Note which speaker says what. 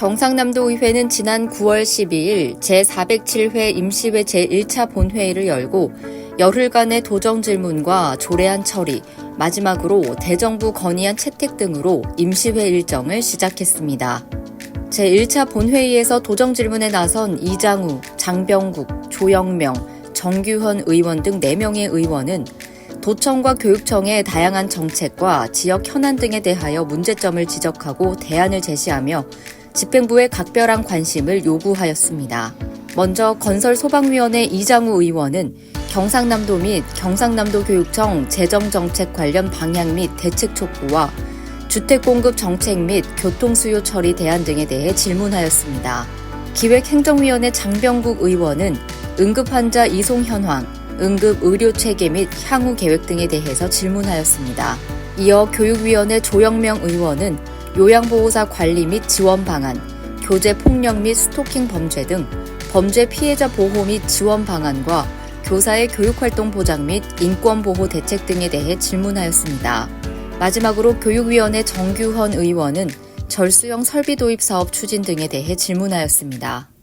Speaker 1: 경상남도 의회는 지난 9월 12일 제407회 임시회 제1차 본회의를 열고 열흘간의 도정 질문과 조례안 처리, 마지막으로 대정부 건의안 채택 등으로 임시회 일정을 시작했습니다. 제1차 본회의에서 도정 질문에 나선 이장우, 장병국, 조영명, 정규현 의원 등 4명의 의원은 도청과 교육청의 다양한 정책과 지역 현안 등에 대하여 문제점을 지적하고 대안을 제시하며 집행부의 각별한 관심을 요구하였습니다. 먼저 건설소방위원회 이장우 의원은 경상남도 및 경상남도 교육청 재정정책 관련 방향 및 대책 촉구와 주택공급 정책 및 교통수요 처리 대안 등에 대해 질문하였습니다. 기획행정위원회 장병국 의원은 응급환자 이송 현황, 응급의료 체계 및 향후 계획 등에 대해서 질문하였습니다. 이어 교육위원회 조영명 의원은 요양보호사 관리 및 지원 방안, 교재 폭력 및 스토킹 범죄 등 범죄 피해자 보호 및 지원 방안과 교사의 교육활동 보장 및 인권보호 대책 등에 대해 질문하였습니다. 마지막으로 교육위원회 정규헌 의원은 절수형 설비 도입 사업 추진 등에 대해 질문하였습니다.